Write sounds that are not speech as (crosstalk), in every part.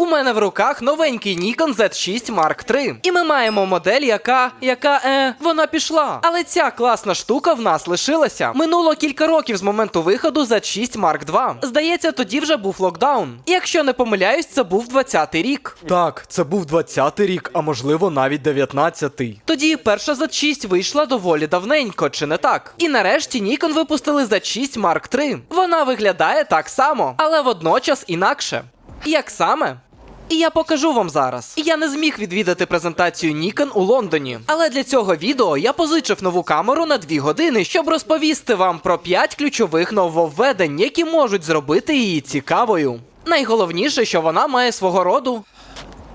У мене в руках новенький Nikon Z6 Mark III. І ми маємо модель, яка. яка е. вона пішла. Але ця класна штука в нас лишилася. Минуло кілька років з моменту виходу Z6 Mark II. Здається, тоді вже був локдаун. І якщо не помиляюсь, це був 20-й рік. Так, це був 20-й рік, а можливо навіть 19-й. Тоді перша Z6 вийшла доволі давненько, чи не так? І нарешті Nikon випустили Z6 Mark III. Вона виглядає так само, але водночас інакше. Як саме? І я покажу вам зараз. Я не зміг відвідати презентацію Nikon у Лондоні. Але для цього відео я позичив нову камеру на 2 години, щоб розповісти вам про 5 ключових нововведень, які можуть зробити її цікавою. Найголовніше, що вона має свого роду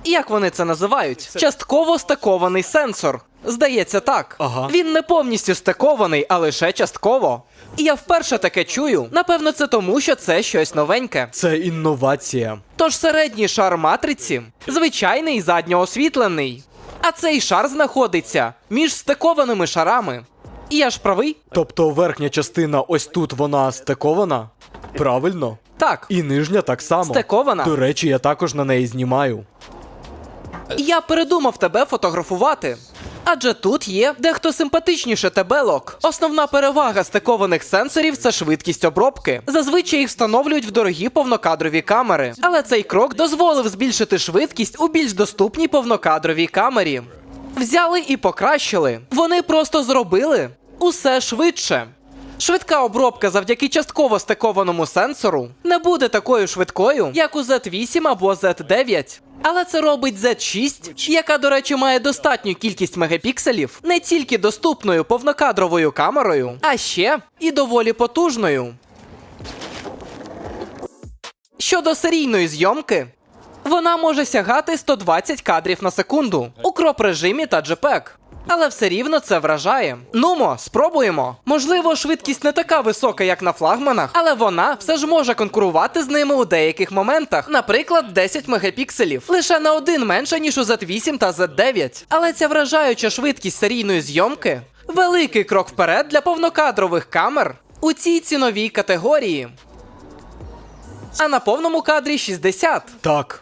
як вони це називають? Частково стакований сенсор. Здається, так. Ага. Він не повністю стакований, а лише частково. І я вперше таке чую. Напевно, це тому, що це щось новеньке. Це інновація. Тож середній шар матриці звичайний задньоосвітлений. А цей шар знаходиться між стикованими шарами. І я ж правий? Тобто верхня частина ось тут вона стикована? Правильно. Так. І нижня так само. Стикована. До речі, я також на неї знімаю. Я передумав тебе фотографувати. Адже тут є дехто симпатичніше тебелок. Основна перевага стикованих сенсорів це швидкість обробки. Зазвичай їх встановлюють в дорогі повнокадрові камери. Але цей крок дозволив збільшити швидкість у більш доступній повнокадровій камері. Взяли і покращили. Вони просто зробили усе швидше. Швидка обробка завдяки частково стикованому сенсору не буде такою швидкою, як у Z8 або Z9. Але це робить Z6, яка, до речі, має достатню кількість мегапікселів, не тільки доступною повнокадровою камерою, а ще і доволі потужною. Щодо серійної зйомки, вона може сягати 120 кадрів на секунду у кроп режимі та JPEG. Але все рівно це вражає. Нумо, спробуємо. Можливо, швидкість не така висока, як на флагманах, але вона все ж може конкурувати з ними у деяких моментах. Наприклад, 10 мегапікселів. Лише на один менше, ніж у Z8 та Z9. Але ця вражаюча швидкість серійної зйомки великий крок вперед для повнокадрових камер у цій ціновій категорії. А на повному кадрі 60. Так.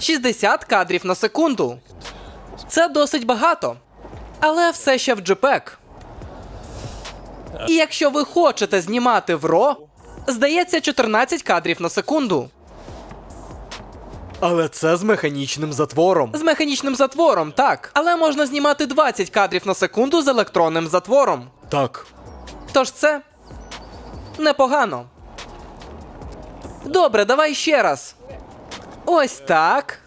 60 кадрів на секунду. Це досить багато. Але все ще в JPEG. І якщо ви хочете знімати в RAW, здається 14 кадрів на секунду. Але це з механічним затвором. З механічним затвором, так. Але можна знімати 20 кадрів на секунду з електронним затвором. Так. Тож це непогано. Добре, давай ще раз. Ось так.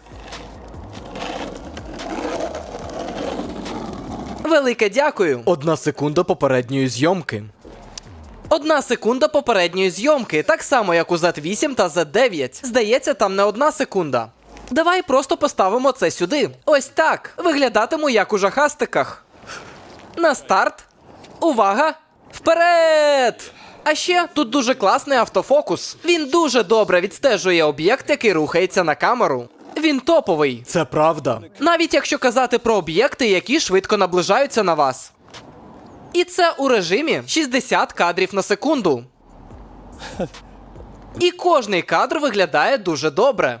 Велике дякую. Одна секунда попередньої зйомки. Одна секунда попередньої зйомки, так само як у Z8 та Z9. Здається, там не одна секунда. Давай просто поставимо це сюди. Ось так. Виглядатиму як у жахастиках. На старт. Увага! Вперед! А ще тут дуже класний автофокус. Він дуже добре відстежує об'єкт, який рухається на камеру. Він топовий. Це правда. Навіть якщо казати про об'єкти, які швидко наближаються на вас. І це у режимі 60 кадрів на секунду. І кожний кадр виглядає дуже добре.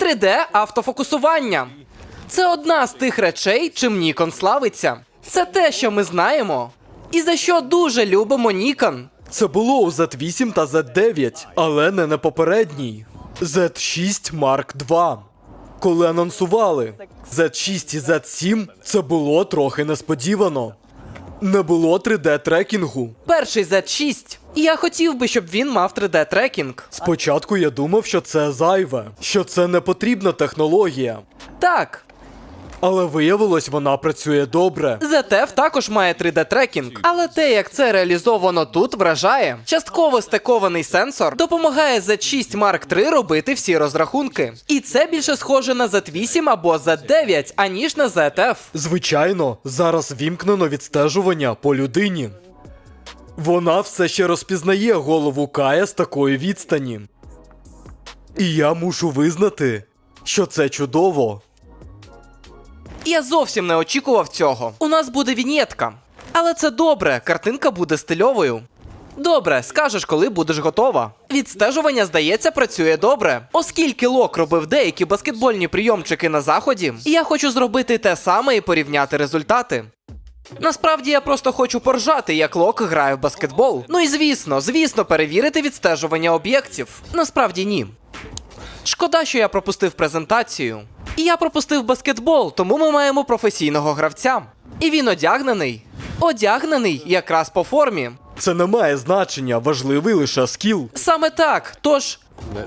3D автофокусування. Це одна з тих речей, чим Nikon славиться. Це те, що ми знаємо, і за що дуже любимо Nikon. Це було у Z8 та Z9, але не на попередній. Z6 Mark II. коли анонсували Z6 і Z7, це було трохи несподівано. Не було 3D-трекінгу. Перший Z6. Я хотів би, щоб він мав 3D трекінг. Спочатку я думав, що це зайве, що це не потрібна технологія. Так, Але виявилось, вона працює добре. ZF також має 3D трекінг, але те, як це реалізовано тут, вражає. Частково стикований сенсор допомагає Z6 Mark III робити всі розрахунки. І це більше схоже на Z8 або Z9, аніж на ZF. Звичайно, зараз вімкнено відстежування по людині. Вона все ще розпізнає голову Кая з такої відстані. І я мушу визнати, що це чудово. Я зовсім не очікував цього. У нас буде вінєтка. Але це добре, картинка буде стильовою. Добре, скажеш, коли будеш готова. Відстежування, здається, працює добре. Оскільки Лок робив деякі баскетбольні прийомчики на заході, я хочу зробити те саме і порівняти результати. Насправді я просто хочу поржати, як Лок грає в баскетбол. Ну і звісно, звісно, перевірити відстежування об'єктів. Насправді ні. Шкода, що я пропустив презентацію. І я пропустив баскетбол, тому ми маємо професійного гравця. І він одягнений. Одягнений якраз по формі. Це не має значення, важливий лише скіл. Саме так. Тож,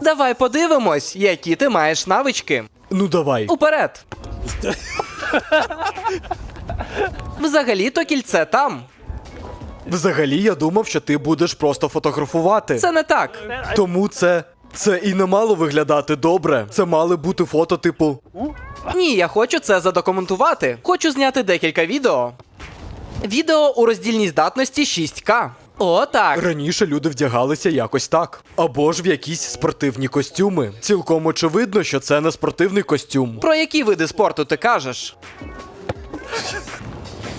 давай подивимось, які ти маєш навички. Ну давай. Уперед. Взагалі-то кільце там. Взагалі я думав, що ти будеш просто фотографувати. Це не так. Тому це. Це і не мало виглядати добре. Це мали бути фото, типу. Ні, я хочу це задокументувати. Хочу зняти декілька відео. Відео у роздільній здатності 6К. О, так. Раніше люди вдягалися якось так. Або ж в якісь спортивні костюми. Цілком очевидно, що це не спортивний костюм. Про які види спорту ти кажеш?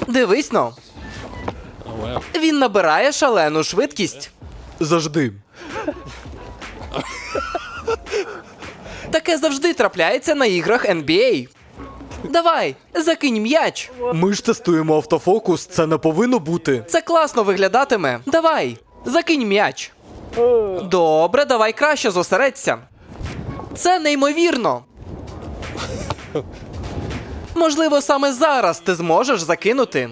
Дивись но. Він набирає шалену швидкість. Завжди. Таке завжди трапляється на іграх NBA. Давай, закинь м'яч. Ми ж тестуємо автофокус, це не повинно бути. Це класно виглядатиме. Давай, закинь м'яч. Добре, давай краще зосередься. Це неймовірно. Можливо, саме зараз ти зможеш закинути.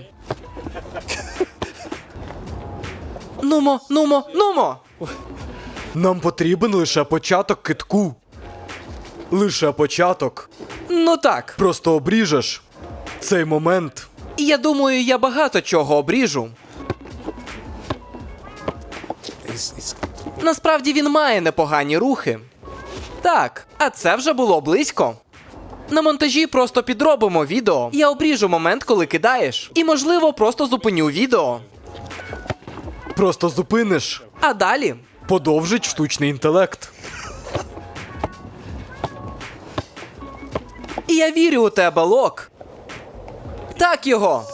Нумо, нумо, нумо. Нам потрібен лише початок китку. Лише початок. Ну так. Просто обріжеш цей момент. Я думаю, я багато чого обріжу. Насправді він має непогані рухи. Так, а це вже було близько. На монтажі просто підробимо відео. Я обріжу момент, коли кидаєш. І, можливо, просто зупиню відео. Просто зупиниш. А далі. Подовжить штучний інтелект. І я вірю у тебе, Лок. Так його.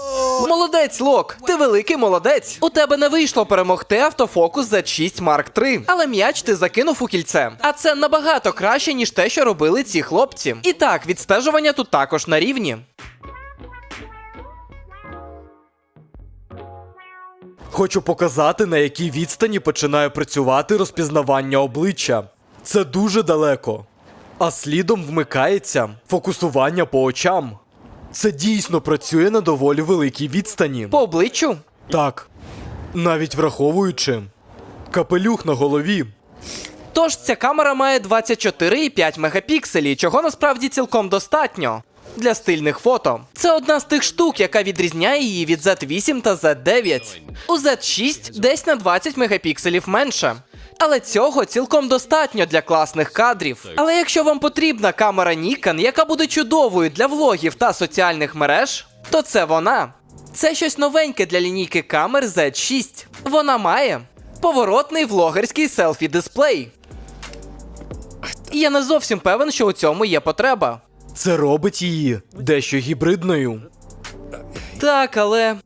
Молодець, Лок. Ти великий молодець. У тебе не вийшло перемогти автофокус Z6 Mark III. Але м'яч ти закинув у кільце. А це набагато краще, ніж те, що робили ці хлопці. І так, відстежування тут також на рівні. Хочу показати, на якій відстані починає працювати розпізнавання обличчя. Це дуже далеко. А слідом вмикається фокусування по очам. Це дійсно працює на доволі великій відстані. По обличчю. Так. Навіть враховуючи капелюх на голові. Тож ця камера має 24,5 мегапікселі, чого насправді цілком достатньо для стильних фото. Це одна з тих штук, яка відрізняє її від Z8 та Z9. У Z6 десь на 20 мегапікселів менше. Але цього цілком достатньо для класних кадрів. Але якщо вам потрібна камера Nikon, яка буде чудовою для влогів та соціальних мереж, то це вона. Це щось новеньке для лінійки камер Z6. Вона має поворотний влогерський селфі-дисплей. Я не зовсім певен, що у цьому є потреба. Це робить її дещо гібридною. Так, але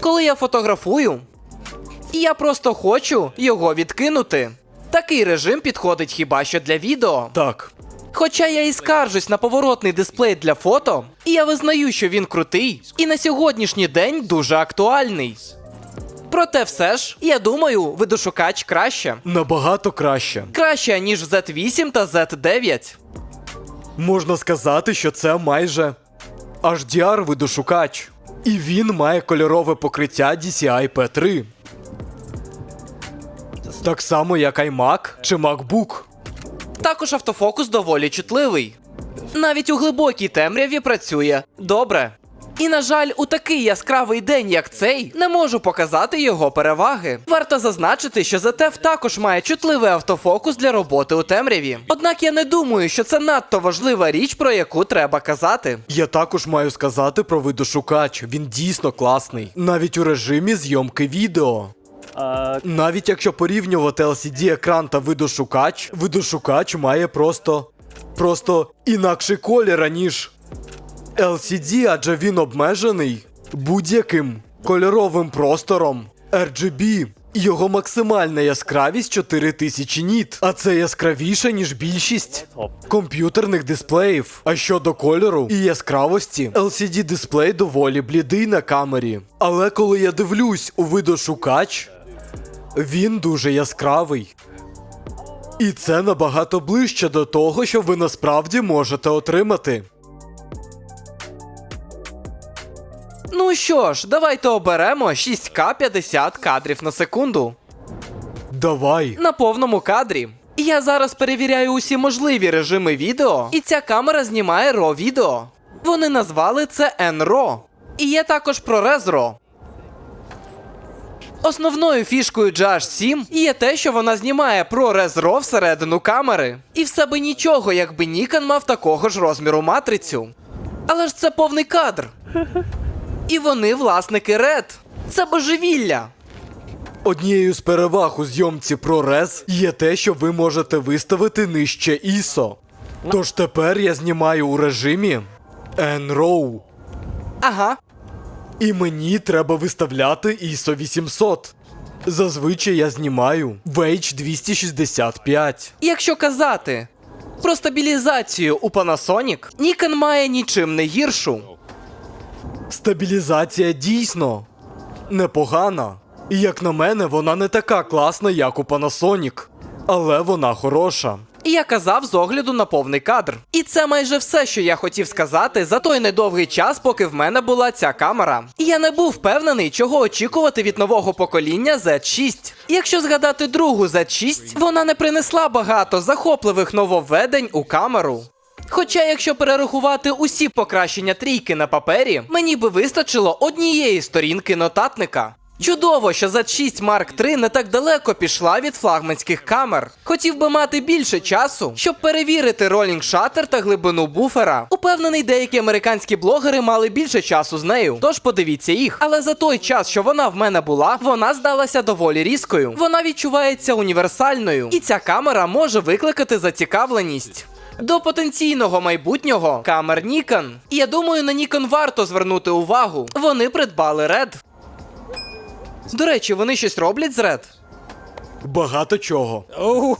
коли я фотографую, я просто хочу його відкинути. Такий режим підходить хіба що для відео. Так. Хоча я і скаржусь на поворотний дисплей для фото, і я визнаю, що він крутий і на сьогоднішній день дуже актуальний. Проте все ж, я думаю, видошукач краще. Набагато краще. Краще, ніж Z8 та Z9. Можна сказати, що це майже HDR видошукач. І він має кольорове покриття DCI P3. Так само, як iMac чи MacBook. Також автофокус доволі чутливий. Навіть у глибокій темряві працює добре. І, на жаль, у такий яскравий день, як цей, не можу показати його переваги. Варто зазначити, що ZTF також має чутливий автофокус для роботи у темряві. Однак я не думаю, що це надто важлива річ, про яку треба казати. Я також маю сказати про видошукач. Він дійсно класний. Навіть у режимі зйомки відео. Навіть якщо порівнювати LCD-екран та видошукач, видошукач має просто. просто інакший колір, аніж LCD, адже він обмежений будь-яким кольоровим простором RGB. Його максимальна яскравість 4000 ніт, а це яскравіше, ніж більшість комп'ютерних дисплеїв. А щодо кольору і яскравості, LCD дисплей доволі блідий на камері. Але коли я дивлюсь у видошукач, він дуже яскравий. І це набагато ближче до того, що ви насправді можете отримати. Ну що ж, давайте оберемо 6К 50 кадрів на секунду. Давай. на повному кадрі. І Я зараз перевіряю усі можливі режими відео, і ця камера знімає RAW відео. Вони назвали це NRAW. І є також ProRes RAW. Основною фішкою GH7 є те, що вона знімає ProRes RAW всередину камери. І все би нічого, якби Nikon мав такого ж розміру матрицю. Але ж це повний кадр. І вони власники RED. Це божевілля. Однією з переваг у зйомці ProRes є те, що ви можете виставити нижче ISO. Тож тепер я знімаю у режимі NRAW. Ага, І мені треба виставляти ISO 800. Зазвичай я знімаю в H265. Якщо казати про стабілізацію у Panasonic, Nikon має нічим не гіршу. Стабілізація дійсно непогана. І як на мене, вона не така класна, як у Panasonic. Але вона хороша. І я казав з огляду на повний кадр. І це майже все, що я хотів сказати за той недовгий час, поки в мене була ця камера. І я не був впевнений, чого очікувати від нового покоління Z6. Якщо згадати другу Z6, вона не принесла багато захопливих нововведень у камеру. Хоча, якщо перерахувати усі покращення трійки на папері, мені би вистачило однієї сторінки нотатника. Чудово, що Z6 Mark III не так далеко пішла від флагманських камер. Хотів би мати більше часу, щоб перевірити ролінг шаттер та глибину буфера. Упевнений, деякі американські блогери мали більше часу з нею, тож подивіться їх. Але за той час, що вона в мене була, вона здалася доволі різкою. Вона відчувається універсальною, і ця камера може викликати зацікавленість. До потенційного майбутнього камер Nikon. І я думаю, на Nikon варто звернути увагу. Вони придбали Red. До речі, вони щось роблять з Red? Багато чого. (laughs)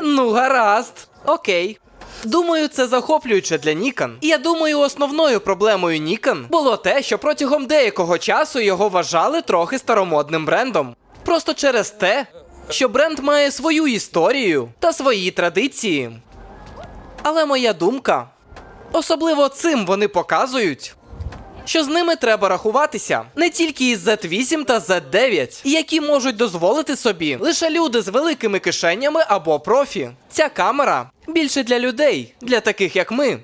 Ну, гаразд. Окей. Думаю, це захоплююче для Nikon. І я думаю, основною проблемою Nikon було те, що протягом деякого часу його вважали трохи старомодним брендом. Просто через те, що бренд має свою історію та свої традиції. Але моя думка, особливо цим вони показують, що з ними треба рахуватися не тільки із Z8 та Z9, які можуть дозволити собі лише люди з великими кишенями або профі. Ця камера більше для людей, для таких як ми.